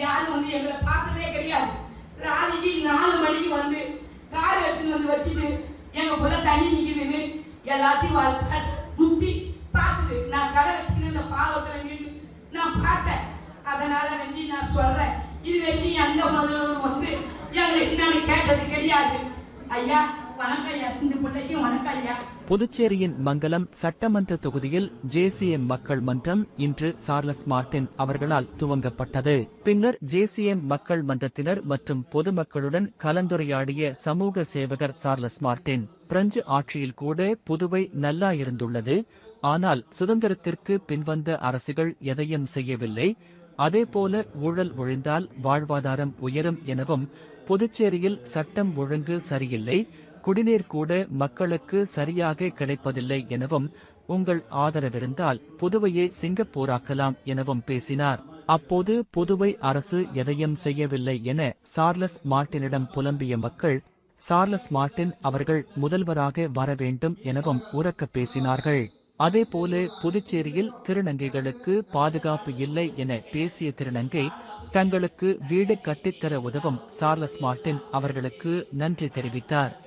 யாரும் வந்து எங்களை பார்த்ததே கிடையாது. ராணிக்கு நாலு மணிக்கு வந்து கார் எடுத்துன்னு வந்து வச்சுட்டு எங்க புள்ள தண்ணி நிக்குதுன்னு எல்லாத்தையும் வளர்த்து சுத்தி பார்த்துது நான் கடை வச்சுன்னு இந்த பாலத்தில் நின்று நான் பார்த்தேன். அதனால வேண்டி நான் சொல்றேன். இது வரைக்கும் எந்த முதல்வரும் வந்து எங்களை என்னன்னு கேட்டது கிடையாது. ஐயா புதுச்சேரியின் மங்கலம் சட்டமன்ற தொகுதியில் ஜேசிஎம் மக்கள் மன்றம் இன்று சார்லஸ் மார்டின் அவர்களால் துவங்கப்பட்டது. பின்னர் ஜேசிஎம் மக்கள் மன்றத்தினர் மற்றும் பொதுமக்களுடன் கலந்துரையாடிய சமூக சேவகர் சார்லஸ் மார்டின் பிரெஞ்சு ஆட்சியில் கூட புதுவை நல்லா இருந்துள்ளது. ஆனால் சுதந்திரத்திற்கு பின்வந்த அரசுகள் எதையும் செய்யவில்லை. அதேபோல ஊழல் ஒழிந்தால் வாழ்வாதாரம் உயரும் எனவும் புதுச்சேரியில் சட்டம் ஒழுங்கு சரியில்லை. குடிநீர் கூட மக்களுக்கு சரியாக கிடைப்பதில்லை எனவும் உங்கள் ஆதரவிருந்தால் புதுவையை சிங்கப்பூராக்கலாம் எனவும் பேசினார். அப்போது புதுவை அரசு எதையும் செய்யவில்லை என சார்லஸ் மார்ட்டினிடம் புலம்பிய மக்கள் சார்லஸ் மார்ட்டின் அவர்கள் முதல்வராக வர வேண்டும் எனவும் உறக்க பேசினார்கள். அதேபோல புதுச்சேரியில் திருநங்கைகளுக்கு பாதுகாப்பு இல்லை என பேசிய திருநங்கை தங்களுக்கு வீடு கட்டித்தர உதவும் சார்லஸ் மார்ட்டின் அவர்களுக்கு நன்றி தெரிவித்தார்.